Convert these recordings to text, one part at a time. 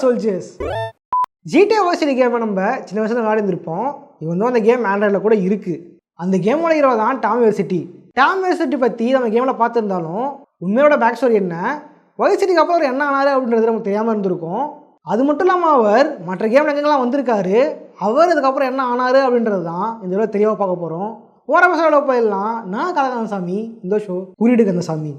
Soldiers GTA வர்சிட்டி கேமை நம்ம சின்ன வயசுல விளையாடிருப்போம் இவன் வந்து அந்த கேம் ஆண்ட்ராய்டில் கூட இருக்குது அந்த கேமோட ஹீரோ தான் டாம் யூனிவர்சிட்டி டாம் யூனிவர்சிட்டி பற்றி நம்ம கேமில் பார்த்துருந்தாலும் உண்மையோட பேக் ஸ்டோரி என்ன? வயசிட்டிக்கு அப்புறம் அவர் என்ன ஆனார் அப்படின்றது நமக்கு தெரியாமல் இருந்திருக்கும். அது மட்டும் இல்லாமல் அவர் மற்ற கேமில் எங்கெல்லாம் வந்திருக்காரு அவர் இதுக்கப்புறம் என்ன ஆனார் அப்படின்றது தான் இந்த தடவை தெளிவாக பார்க்க போகிறோம் ஓர பசங்களோட போயிடலாம். நான் கலகாந்தசாமி இந்த ஷோ குறியீடு கந்தசாமி.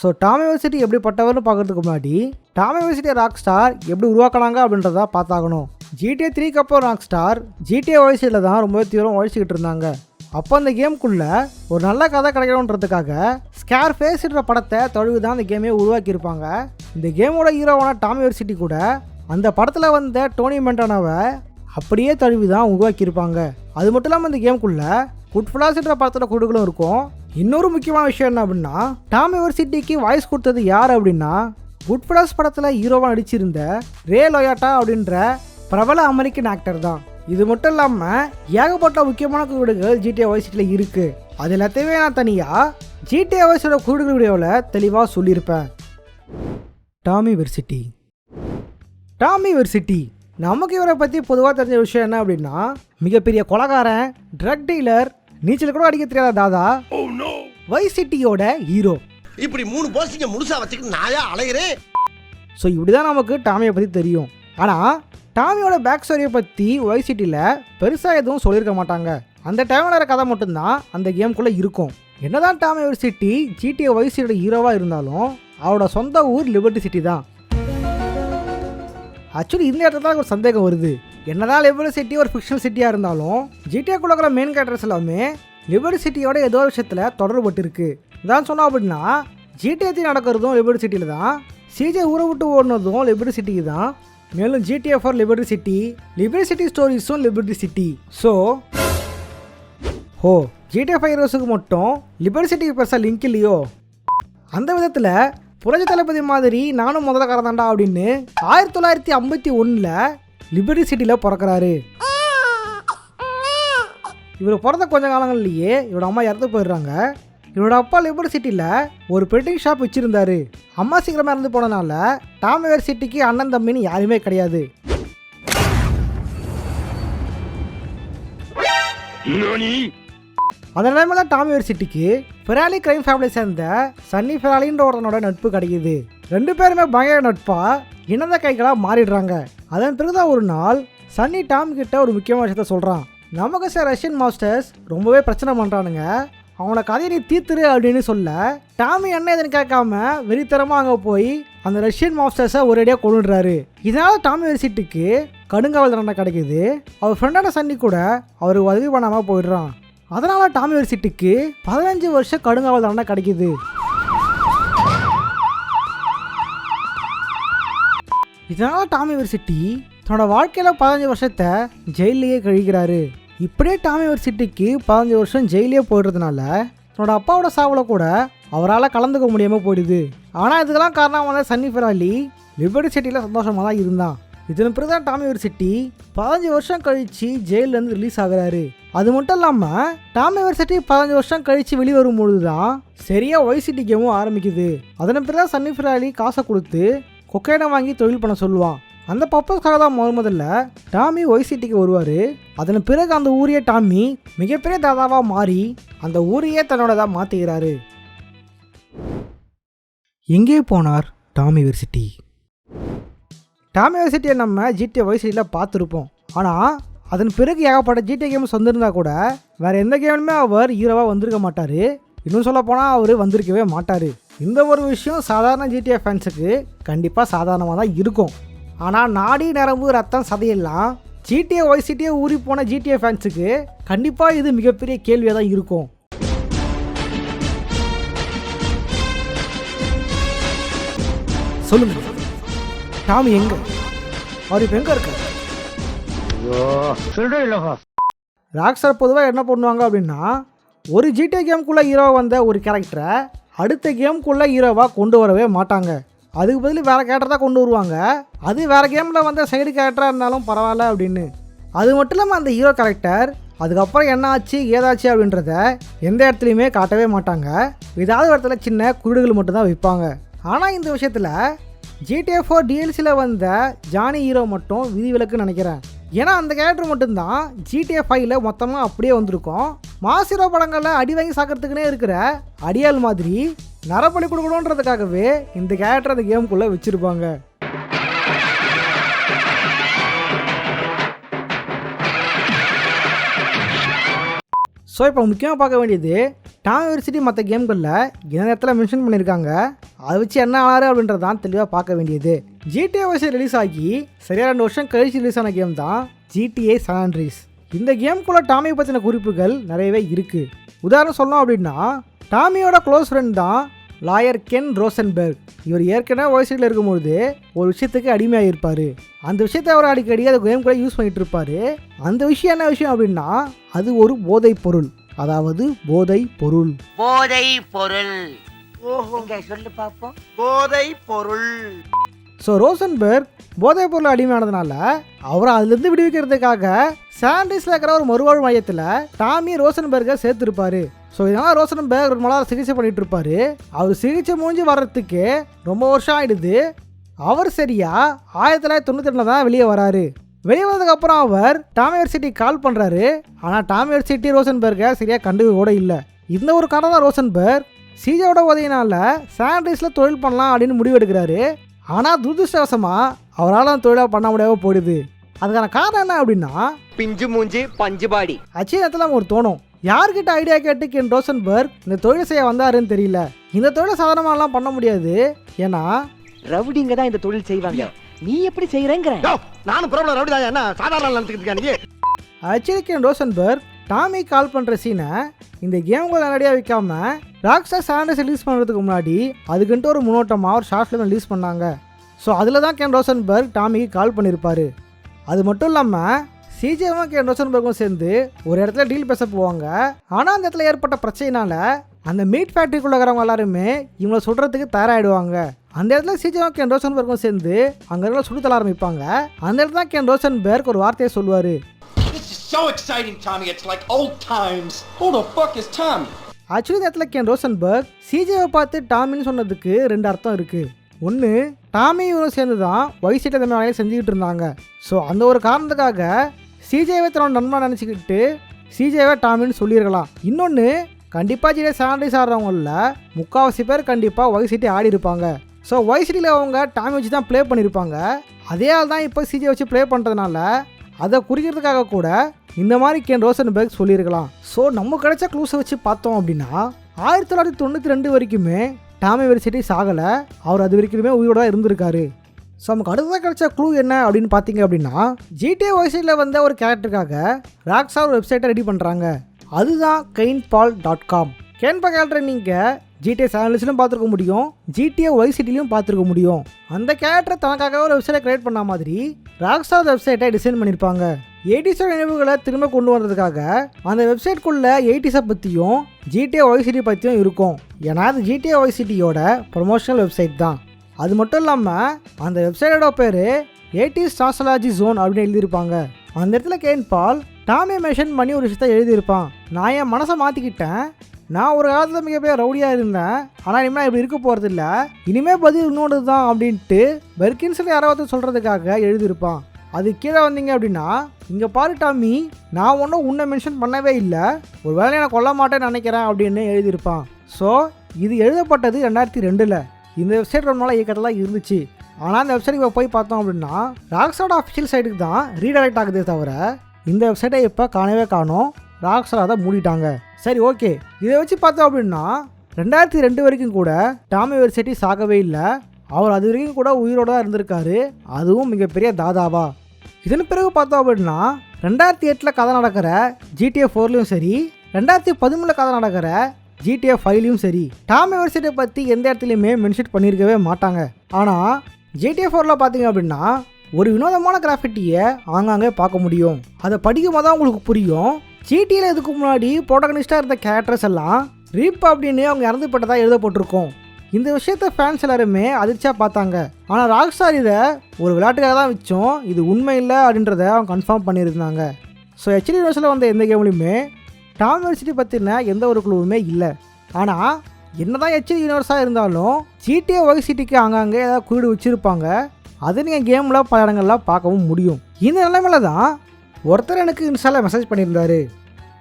ஸோ டாம் யூனிவர்சிட்டி எப்படிப்பட்டவர்னு பார்க்குறதுக்கு முன்னாடி டாம் யூனிவர்சிட்டி ராக் ஸ்டார் எப்படி உருவாக்கினாங்க அப்படின்றத பார்த்தாகணும். ஜிடிஏ த்ரீக்கு அப்புறம் ராக் ஸ்டார் ஜிடிஏ வயசில் தான் ரொம்ப தீவிரம் உழைச்சிக்கிட்டு இருந்தாங்க. அப்போ அந்த கேமுக்குள்ளே ஒரு நல்ல கதை கிடைக்கணுன்றதுக்காக ஸ்கேர் ஃபேஸ்ன்ற படத்தை தொழுவு தான் அந்த கேமே உருவாக்கியிருப்பாங்க. இந்த கேமோட ஹீரோவான டாம் யூனிவர்சிட்டி கூட அந்த படத்தில் வந்த டோனி மென்டானாவை அப்படியே தழுவி தான் உருவாக்கியிருப்பாங்க. அது மட்டும் இல்லாமல் இந்த கேமுக்குள்ளே குட் ஃபிளாஸ்ன்ற படத்தோட குடுகளும் இருக்கும். இன்னொரு முக்கியமான விஷயம் என்ன அப்படின்னா டாம் யூனிவர்சிட்டிக்கு வாய்ஸ் கொடுத்தது யார் அப்படின்னா குட் படத்தில் ஹீரோவாக நடிச்சிருந்த ரே லொயாட்டா அப்படின்ற பிரபல அமெரிக்கன் ஆக்டர் தான். இது மட்டும் இல்லாமல் ஏகப்பட்ட முக்கியமான குழுடுகள் ஜிடிஏ வயசிட்டியில் இருக்குது அது எல்லாத்தையுமே நான் தனியாக ஜிடிஏ வாய்ஸோட குழுடுகள் வீடியோவில் தெளிவாக சொல்லியிருப்பேன். டாமி யூனிவர்சிட்டி டாமி யூனிவர்சிட்டி நமக்கு இவரை பற்றி பொதுவாக தெரிஞ்ச விஷயம் என்ன அப்படின்னா மிகப்பெரிய கொலகாரன் ட்ரக் டீலர் நீச்சல் கூட அடிக்க தெரியாத தாதா? வைசிட்டியோட ஹீரோ இப்படி மூணு போஸ்டிங்க முழுசா வச்சுக்கிட்டு நாயா அலையிறேன். ஸோ இப்படி தான் நமக்கு டாமியை பற்றி தெரியும். ஆனால் டாமியோட பேக் ஸ்டோரியை பற்றி வைசிட்டியில் பெருசாக எதுவும் சொல்லியிருக்க மாட்டாங்க. அந்த டைமில் கதை மட்டும்தான் அந்த கேம்குள்ளே இருக்கும். என்னதான் டாமி யூனிவர்சிட்டி ஜிடிஏ வைசிட்டியோட ஹீரோவாக இருந்தாலும் அவரோட சொந்த ஊர் லிபர்ட்டி சிட்டி தான். ஆக்சுவலி இந்த இடத்துல தான் ஒரு சந்தேகம் வருது. என்னதான் லிபர்ட்டி சிட்டி ஒரு ஃபிக்ஷனல் சிட்டியாக இருந்தாலும் ஜிடிஏக்குள்ள இருக்கிற மெயின் கேரக்டர்ஸ் எல்லாமே லிபர்ட்டி சிட்டியோட ஏதோ ஒரு விஷயத்தில் தொடர்பட்டு இருக்கு இதான் சொன்னோம் அப்படின்னா ஜிடிஏ நடக்கிறதும் லிபர்ட்டி சிட்டியில் தான். சிஜே ஊரை விட்டு ஓடினதும் லிபர்ட்டி சிட்டிக்கு தான். மேலும் GTA for Liberty City Liberty City ஸ்டோரிஸும் Liberty City so oh GTA five ஹீரோஸுக்கு மட்டும் லிபர்டி சிட்டிக்கு பெருசாக லிங்க் இல்லையோ? அந்த விதத்தில் புரட்சி தளபதி மாதிரி நானும் முதல்ல கறந்தாண்டா அப்படின்னு ஆயிரத்தி தொள்ளாயிரத்தி ஐம்பத்தி ஒன்றில் லிபர்ட்டி சிட்டியில் பிறக்கறாரு. இவர் பிறந்த கொஞ்ச காலங்கள்லேயே இவரோட அம்மா இறந்து போயிடுறாங்க. இவரோட அப்பா லிபர்ட்டி சிட்டியில் ஒரு பெட்டிங் ஷாப் வச்சுருந்தாரு. அம்மா சீக்கிரமாக இறந்து போனனால டாம் சிட்டிக்கு அண்ணன் தம்பின்னு யாருமே கிடையாது. அந்த நிலைமையில டாம் யூனிவர்சிட்டிக்கு ஃபெராலி கிரைம் ஃபேமிலி சேர்ந்த சன்னி ஃபெராலின்ற ஒருத்தனோட நட்பு கிடைக்குது. ரெண்டு பேருமே பயங்கர நட்பா? இணந்த கைகளாக மாறிடுறாங்க. அதன் பிறகுதான் ஒரு நாள் சன்னி டாம் கிட்ட ஒரு முக்கியமான விஷயத்த சொல்கிறான் நமக்கு சார் ரஷ்யன் மாஸ்டர்ஸ் ரொம்பவே பிரச்சனை பண்ணுறானுங்க அவனை கதையை நீ தீர்த்துரு அப்படின்னு சொல்ல டாமி என்ன எதுன்னு கேட்காம வெறித்தரமாக அங்கே போய் அந்த ரஷ்யன் மாஸ்டர்ஸை ஒரேடியாக கொண்டுடுறாரு இதனால் டாமி யூனிவர்சிட்டிக்கு கடுங்காவல் தண்டனை கிடைக்குது. அவர் ஃப்ரெண்டான சன்னி கூட அவருக்கு உதவி பண்ணாமல் போயிடுறான். அதனால் டாமி யூனிவர்சிட்டிக்கு பதினஞ்சு வருஷம் கடுங்காவல் தண்டனை கிடைக்குது. இதனால் டாமி யூனிவர்சிட்டி தன்னோட வாழ்க்கையில் பதினஞ்சு வருஷத்தை ஜெயிலையே கழிக்கிறாரு. இப்படியே டாமி யூனிவர்சிட்டிக்கு பதினஞ்சு வருஷம் ஜெயிலே போயிடுறதுனால தன்னோட அப்பாவோட சாவில் கூட அவரால் கலந்துக்க முடியாமல் போயிடுது. ஆனால் இதுக்கெல்லாம் காரணம் வந்து சன்னி ஃபெராலி லிபர்டி சிட்டியில் சந்தோஷமாக தான் இருந்தான். இதன் பிறகு தான் டாமி யூனிவர்சிட்டி பதினஞ்சு வருஷம் கழித்து ஜெயிலேருந்து ரிலீஸ் ஆகுறாரு. அது மட்டும் இல்லாமல் டாமி யூனிவர்சிட்டி பதினஞ்சு வருஷம் கழித்து வெளியே வரும்பொழுது தான் சரியாக ஒய்சிட்டி கேமும் ஆரம்பிக்குது. அதன் பிறகு தான் சன்னி ஃபெராலி காசை கொடுத்து கொக்கைனை வாங்கி தொழில் பண்ண சொல்லுவான். அந்த பர்பஸ்க்காக தான் முதல் முதல்ல டாமி ஒய்சிட்டிக்கு வருவார். அதன் பிறகு அந்த ஊரையே டாமி மிகப்பெரிய தாதாவாக மாறி அந்த ஊரையே தன்னோடதாக மாற்றுகிறாரு எங்கே போனார் டாமி யூனிவர்சிட்டி டாமி யூனிவர்சிட்டியை நம்ம ஜிடிஏ ஒய்சிட்டியில் பார்த்துருப்போம். ஆனால் அதன் பிறகு ஏகப்பட்ட ஜிடிஏ கேம்ஸ் வந்திருந்தா கூட வேறு எந்த கேமுமே அவர் ஹீரோவாக வந்திருக்க மாட்டார். இன்னும் சொல்ல போனால் அவர் வந்திருக்கவே மாட்டார். இந்த ஒரு விஷயம் சாதாரண ஜிடிஏ ஃபேன்ஸுக்கு கண்டிப்பாக சாதாரணமாக தான் இருக்கும். ஆனால் நாடி நரம்பு ரத்தம் சதையெல்லாம் ஜிடிஏ ஒய்சிட்டியே ஊறி போன ஜிடிஏ ஃபேன்ஸுக்கு கண்டிப்பாக இது மிகப்பெரிய கேள்வியாக தான் இருக்கும். சொல்லுங்க. டாமி எங்க? அவர் இப்போ எங்க இருக்காரு ராக்ஸ்டார் பொதுவாக என்ன பண்ணுவாங்க அப்படின்னா ஒரு ஜிடிஏ கேம்குள்ளே ஹீரோவாக வந்த ஒரு கேரக்டரை அடுத்த கேம்குள்ளே ஹீரோவாக கொண்டு வரவே மாட்டாங்க. அதுக்கு பதில் வேறு கேரக்டர் தான் கொண்டு வருவாங்க. அது வேறு கேமில் வந்த சைடு கேரக்டராக இருந்தாலும் பரவாயில்ல அப்படின்னு. அது மட்டும் இல்லாமல் அந்த ஹீரோ கேரக்டர் அதுக்கப்புறம் என்ன ஆச்சு ஏதாச்சு அப்படின்றத எந்த இடத்துலையுமே காட்டவே மாட்டாங்க. ஏதாவது இடத்துல சின்ன குருடுகள் மட்டும்தான் வைப்பாங்க. ஆனால் இந்த விஷயத்தில் ஜிடிஎஃப் ஃபோர் டிஎல்சியில் வந்த ஜானி ஹீரோ மட்டும் விதிவிலக்குன்னு நினைக்கிறேன். ஏன்னா அந்த கேரக்டர் மட்டும்தான் ஜிடிஏ ஃபைவ்ல மொத்தமாக அப்படியே வந்திருக்கும். மாசிரோ படங்களில் அடி வாங்கி சாக்கிறதுக்குனே இருக்கிற அடியாள் மாதிரி நரபலி கொடுக்கணுன்றதுக்காகவே இந்த கேரக்டர் அந்த கேமுக்குள்ளே வச்சுருப்பாங்க. ஸோ இப்போ முக்கியமாக பார்க்க வேண்டியது டாம் யூனிவர்சிட்டி மற்ற கேம்களில் என்ன இடத்துல மென்ஷன் பண்ணியிருக்காங்க அதை வச்சு என்ன ஆனாரு அப்படின்றது தான் தெளிவாக பார்க்க வேண்டியது. ஜிடிஏ வயசு ரிலீஸ் ஆகி சரியாக ரெண்டு வருஷம் கழிச்சு ரிலீஸ் ஆன கேம் தான் ஜிடிஏ சான்ட்ரீஸ் இந்த கேம்குள்ளே டாமியை பற்றின குறிப்புகள் நிறையவே இருக்குது உதாரணம் சொல்லணும் அப்படின்னா டாமியோட க்ளோஸ் ஃப்ரெண்ட் தான் லாயர் கென் ரோசன்பெர்க் இவர் ஏற்கனவே வயசுல இருக்கும்பொழுது ஒரு விஷயத்துக்கு அடிமையாக இருப்பார் அந்த விஷயத்தை அவர் அடிக்கடி அந்த கேம் கூட யூஸ் பண்ணிட்டு இருப்பார் அந்த விஷயம் என்ன விஷயம் அப்படின்னா அது ஒரு போதைப் பொருள். அதாவது போதை பொருள். போதை பொருள். இங்க சொல்லு பாப்போம். போதை பொருள் ஸோ ரோசன்பெர்க் போதைப் பொருள் அடிமையானதுனால அவரை அதுலேருந்து விடுவிக்கிறதுக்காக சாண்டிஸில் இருக்கிற ஒரு மறுவாழ்வு மையத்தில் டாமி ரோசன்பெர்கை சேர்த்துருப்பாரு. ஸோ இதனால் ரோசன்பெர்க் ஒரு மலர் சிகிச்சை பண்ணிட்டு இருப்பாரு அவர் சிகிச்சை முடிஞ்சு வர்றதுக்கு ரொம்ப வருஷம் ஆயிடுது. அவர் சரியா ஆயிரத்தி தொள்ளாயிரத்தி தொண்ணூற்றி ரெண்டில் தான் வெளியே வராரு. வெளியே வந்ததுக்கப்புறம் அவர் டாமி யூனிவர்சிட்டி கால் பண்ணுறாரு ஆனால் டாமி யூனிவர்சிட்டி ரோசன்பெர்கை சரியாக கண்டுக்க கூட இல்லை. இந்த ஒரு காரணம் தான் ரோசன்பெர்க் சீஜாவோட உதவினால சானிடைஸில் தொழில் பண்ணலாம் அப்படின்னு முடிவெடுக்கிறாரு. ஆனால் துரதிருஷ்டவசமாக அவரால் அந்த தொழிலாக பண்ண முடியாம போயிடுது. அதுக்கான காரணம் என்ன அப்படின்னா பிஞ்சு மூஞ்சி பஞ்சு பாடி. நமக்கு ஒரு தோணும். யார்கிட்ட ஐடியா கேட்டு கென் ரோசன்பர்க் இந்த தொழில் செய்ய வந்தாருன்னு தெரியல. இந்த தொழிலை சாதாரணமாலாம் பண்ண முடியாது. ஏன்னா ரவுடிங்க தான் இந்த தொழில் செய்வாங்க. நீ எப்படி செய்யறேங்கிற நானும் பிரபல ரவுடி தான் என்ன சாதாரண நினைச்சுக்கிட்டு இருக்கியா நீ? Actually Ken Rosenberg Tommy call பண்ணுற சீனை இந்த கேம்களை நேரடியாக வைக்காம ராக்ஸ்டார் சாண்டஸ் ரிலீஸ் பண்ணுறதுக்கு முன்னாடி அதுக்குன்ட்டு ஒரு முன்னோட்டமாக ஒரு ஷார்ட் ஃபிலிம் ரிலீஸ் பண்ணாங்க. ஸோ அதில் தான் கென் ரோசன்பர்க் டாமிக்கு கால் பண்ணியிருப்பார் அது மட்டும் இல்லாமல் சிஜேவும் கென் ரோசன்பர்க்கும் சேர்ந்து ஒரு இடத்துல டீல் பேச போவாங்க. ஆனால் அந்த இடத்துல ஏற்பட்ட பிரச்சனைனால அந்த மீட் ஃபேக்ட்ரிக்குள்ள இருக்கிறவங்க எல்லாருமே இவங்களை சொல்கிறதுக்கு தயாராகிடுவாங்க அந்த இடத்துல சிஜேவும் கென் ரோசன்பர்க்கும் சேர்ந்து அங்கே இருக்கிற சுடு ஆரம்பிப்பாங்க. அந்த இடத்துல தான் கென் ரோசன்பர்க் ஒரு வார்த்தையை சொல்லுவார். So exciting, Tommy. It's like old times. Who the fuck is Tommy? Actually இந்த இடத்துல கேன் ரோசன்பர்க் சிஜேவை பார்த்து டாமின்னு சொன்னதுக்கு ரெண்டு அர்த்தம் இருக்குது ஒன்று டாமி இவரும் சேர்ந்து தான் வயசிட்ட இந்த வேலையை செஞ்சுக்கிட்டு இருந்தாங்க ஸோ அந்த ஒரு காரணத்துக்காக சிஜேவை தன்னோட நண்பன் நினச்சிக்கிட்டு சிஜேவை டாமின்னு சொல்லியிருக்கலாம் இன்னொன்று கண்டிப்பாக ஜிடே சானிடைஸ் ஆடுறவங்களில் முக்கால்வாசி பேர் கண்டிப்பாக வயசிட்டே ஆடி இருப்பாங்க ஸோ வைசிட்டியில் அவங்க டாமி வச்சு தான் ப்ளே பண்ணியிருப்பாங்க அதே ஆள் தான் இப்போ சிஜே வச்சு ப்ளே பண்ணுறதுனால அதை குறிக்கிறதுக்காக கூட இந்த மாதிரி கேன் ரோசன்பர்க் சொல்லியிருக்கலாம். ஸோ நம்ம கிடைச்ச க்ளூஸை வச்சு பார்த்தோம் அப்படின்னா ஆயிரத்தி தொள்ளாயிரத்தி தொண்ணூற்றி ரெண்டு வரைக்குமே டாமி வெரிசிட்டி சாகலை. அவர் அது வரைக்குமே உயிரோட தான் இருந்திருக்காரு. ஸோ நமக்கு அடுத்ததாக கிடைச்ச க்ளூ என்ன அப்படின்னு பார்த்தீங்க அப்படின்னா ஜிடிஏ ஒய்சியில் வந்த ஒரு கேரக்டருக்காக ராக்ஸா ஒரு வெப்சைட்டை ரெடி பண்ணுறாங்க அதுதான் கெயின் பால் டாட் காம் கேன்பா கேரக்டரை நீங்கள் ஜிடிஏ சேனல்ஸ்லையும் பார்த்துருக்க முடியும். ஜிடிஏ ஒய்சிட்டிலையும் பார்த்துருக்க முடியும். அந்த கேரக்டரை தனக்காக ஒரு வெப்சைட்டை கிரியேட் பண்ண மாதிரி ராக்ஸ்டார் வெப்சைட்டை டிசைன் பண்ணியிருப்பாங்க எயிட்டிஸோட நினைவுகளை திரும்ப கொண்டு வந்ததுக்காக அந்த வெப்சைட்குள்ளே எயிட்டிஸை பற்றியும் ஜிடிஏ ஒய்சிட்டி பற்றியும் இருக்கும். ஏன்னா அது ஜிடிஏ ஒய்சிட்டியோட ப்ரொமோஷனல் வெப்சைட் தான். அது மட்டும் இல்லாமல் அந்த வெப்சைட்டோட பேர் எயிட்டிஸ் ஸ்டாசலாஜி ஜோன் அப்படின்னு எழுதியிருப்பாங்க. அந்த இடத்துல கேன் பால் டாமே மெஷன் பண்ணி ஒரு விஷயத்த எழுதியிருப்பான். நான் என் மனசை மாற்றிக்கிட்டேன் நான் ஒரு காலத்தில் மிகப்பெரிய ரவுடியாக இருந்தேன். ஆனால் இனிமேல் இப்படி இருக்க போகிறதில்ல இனிமேல் பதில் இன்னொன்று தான் அப்படின்ட்டு பெர்கின்ஸில் யாராவது சொல்கிறதுக்காக எழுதியிருப்பான். அது கீழே வந்தீங்க அப்படின்னா இங்கே பாரு டாமி நான் ஒன்றும் உன்னை மென்ஷன் பண்ணவே இல்லை. ஒரு வேளை நான் கொல்ல மாட்டேன்னு நினைக்கிறேன் அப்படின்னு எழுதியிருப்பான். ஸோ இது எழுதப்பட்டது ரெண்டாயிரத்தி ரெண்டில். இந்த வெப்சைட் ரொம்ப நாளாக இயக்கத்தில் இருந்துச்சு. ஆனால் அந்த வெப்சைட்டுக்கு போய் பார்த்தோம் அப்படின்னா ராக்ஸோட அஃபிஷியல் சைட்டுக்கு தான் ரீடைரக்ட் ஆகுதே தவிர இந்த வெப்சைட்டை இப்போ காணவே காணும். ராக்ஸர் அதை மூடிட்டாங்க. சரி ஓகே. இதை வச்சு பார்த்தோம் அப்படின்னா ரெண்டாயிரத்தி ரெண்டு வரைக்கும் கூட டாமி யூனிவர்சிட்டி சாகவே இல்லை. அவர் அது வரைக்கும் கூட உயிரோட தான் இருந்திருக்காரு. அதுவும் மிகப்பெரிய தாதாவா. இதன் பிறகு பார்த்தோம் அப்படின்னா ரெண்டாயிரத்தி எட்டில் கதை நடக்கிற ஜிடிஏ ஃபோர்லேயும் சரி ரெண்டாயிரத்தி பதிமூணில் கதை நடக்கிற ஜிடிஏ ஃபைவ்லையும் சரி டாம் யூனிவர்சிட்டியை பற்றி எந்த இடத்துலையுமே மென்ஷன் பண்ணியிருக்கவே மாட்டாங்க. ஆனால் ஜிடிஏ ஃபோரில் பார்த்தீங்க அப்படின்னா ஒரு வினோதமான கிராஃபிட்டியை ஆங்காங்கே பார்க்க முடியும். அதை படிக்கும் போது தான் உங்களுக்கு புரியும். ஜிடியில் இதுக்கு முன்னாடி ப்ரோட்டகனிஸ்டாக இருந்த கேரக்டர்ஸ் எல்லாம் ரீப் அப்படின்னு அவங்க இறந்து போட்டதாக எழுதப்பட்டிருக்கும். இந்த விஷயத்த ஃபேன்ஸ் எல்லாருமே அதிர்ச்சியாக பார்த்தாங்க. ஆனால் ராக்ஸ்டார் இதை ஒரு விளையாட்டுக்காக தான் வச்சோம். இது உண்மை இல்லை அப்படின்றத அவங்க கன்ஃபார்ம் பண்ணியிருந்தாங்க. ஸோ ஹெச்டி யூனிவர்ஸில் வந்த எந்த கேம்லையுமே டாம் யூனிவர்சிட்டி பற்றின எந்த ஒரு குழுவுமே இல்லை. ஆனால் என்ன தான் ஹெச்டி யூனிவர்ஸாக இருந்தாலும் ஜிடிஏ ஒய் சிட்டிக்கு அங்கங்கே ஏதாவது குறியீடு வச்சுருப்பாங்க. அது நீங்கள் கேமில் பல இடங்கள்லாம் பார்க்கவும் முடியும். இந்த நிலைமையில தான் ஒருத்தர் எனக்கு இன்ஸ்டாவில் மெசேஜ் பண்ணியிருந்தாரு.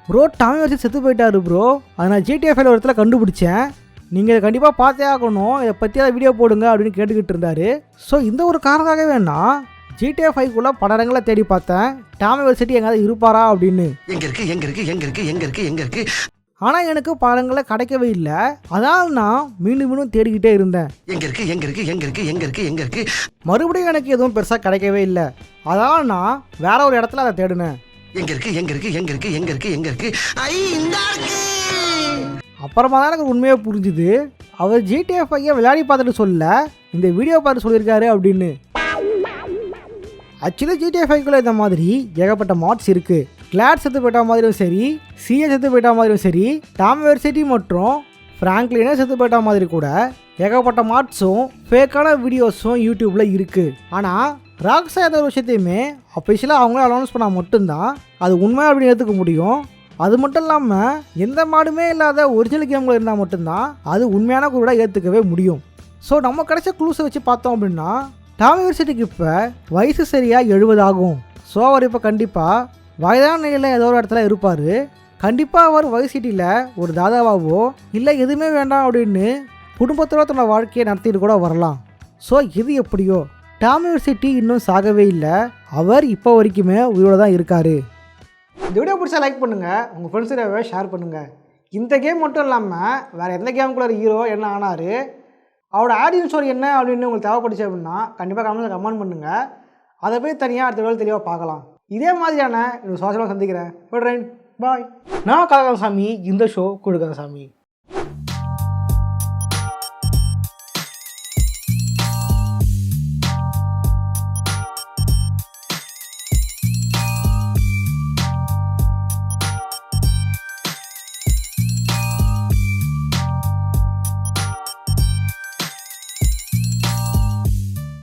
ப்ரோ டாமி வச்சு செத்து போயிட்டாரு ப்ரோ அதை நான் ஜிடிஎஃப்ல ஒரு இடத்துல கண்டுபிடிச்சேன். நீங்கள் இதை கண்டிப்பாக பார்த்தே ஆகணும். இதை பற்றி அதை வீடியோ போடுங்க அப்படின்னு கேட்டுக்கிட்டு இருந்தார். ஸோ இந்த ஒரு காரணக்காகவே வேணா ஜிடிஏ ஃபைவ்க்குள்ளே பல இடங்களை தேடி பார்த்தேன். டாமி வச்சுட்டு எங்கேயாவது இருப்பாரா அப்படின்னு. எங்கே இருக்குது எங்கே இருக்குது எங்கே இருக்குது எங்கே இருக்குது எங்கே இருக்குது ஆனால் எனக்கு பல இடங்களில் கிடைக்கவே இல்லை. அதனால் நான் மீண்டும் மீண்டும் தேடிக்கிட்டே இருந்தேன். எங்க இருக்கு எங்க இருக்கு எங்க இருக்கு எங்க இருக்கு எங்க இருக்கு? மறுபடியும் எனக்கு எதுவும் பெருசாக கிடைக்கவே இல்லை. அதனால் நான் வேற ஒரு இடத்துல அதை தேடினேன். எங்க இருக்கு எங்க இருக்கு எங்க இருக்கு எங்க இருக்கு எங்க இருக்கு? ஐ இந்த அப்புறமா தான் எனக்கு உண்மையாக புரிஞ்சுது. அவர் ஜிடிஎஃப் ஐயா விளையாடி பார்த்துட்டு சொல்ல இந்த வீடியோ பார்த்து சொல்லியிருக்காரு அப்படின்னு. ஆக்சுவலி ஜிடிஎஃப் ஃபைவ்க்குள்ளே இந்த மாதிரி ஏகப்பட்ட மாட்ஸ் இருக்குது கிளாட் செத்து போயிட்ட மாதிரியும் சரி சிஏ செத்து போயிட்ட மாதிரியும் சரி டாம் மற்றும் ஃப்ராங்க்லினே செத்து போயிட்டா மாதிரி கூட ஏகப்பட்ட மாட்ஸும் ஃபேக்கான வீடியோஸும் யூடியூப்பில் இருக்குது ஆனால் ராக்ஸா எந்த ஒரு விஷயத்தையுமே அஃபிஷியலாக அவங்களே அனௌன்ஸ் பண்ணால் மட்டும்தான் அது உண்மை அப்படின்னு ஏற்றுக்க முடியும். அது மட்டும் இல்லாமல் எந்த மாடுமே இல்லாத ஒரிஜினல் கேம்கள் இருந்தால் மட்டும்தான் அது உண்மையான குருடாக ஏற்றுக்கவே முடியும். ஸோ நம்ம கிடைச்ச க்ளூஸை வச்சு பார்த்தோம் அப்படின்னா டாம் யூனிவர்சிட்டிக்கு இப்போ வயசு சரியாக எழுபது ஆகும். ஸோ அவர் இப்போ கண்டிப்பாக வயதான நிலையில் ஏதோ ஒரு இடத்துல இருப்பார். கண்டிப்பாக அவர் வயசிட்டியில் ஒரு தாதாவாவோ இல்லை எதுவுமே வேண்டாம் அப்படின்னு குடும்பத்தோட தன்னோட வாழ்க்கையை நடத்திட்டு கூட வரலாம். ஸோ இது எப்படியோ டாம் யூனிவர்சிட்டி இன்னும் சாகவே இல்லை. அவர் இப்போ வரைக்குமே உயிரோட தான் இருக்கார். இந்த வீடியோ பிடிச்சா லைக் பண்ணுங்கள் உங்கள் ஃப்ரெண்ட்ஸோட ஷேர் பண்ணுங்கள் இந்த கேம் மட்டும் இல்லாமல் வேறு எந்த கேமுக்குள்ள ஹீரோ என்ன ஆனார் அவரோட ஆடியன்ஸ் ஸ்டோரி என்ன அப்படின்னு உங்களுக்கு தேவைப்படுச்சு அப்படின்னா கண்டிப்பாக கமெண்ட்டில் கமெண்ட் பண்ணுங்கள் அதை போய் தனியாக அடுத்த வேலை தெளிவாக பார்க்கலாம். இதே மாதிரியான ஒரு சந்திக்கிறேன். விடுறேன் பாய் நான் கலகாசாமி இந்த ஷோ கொடுக்கறேன் சாமி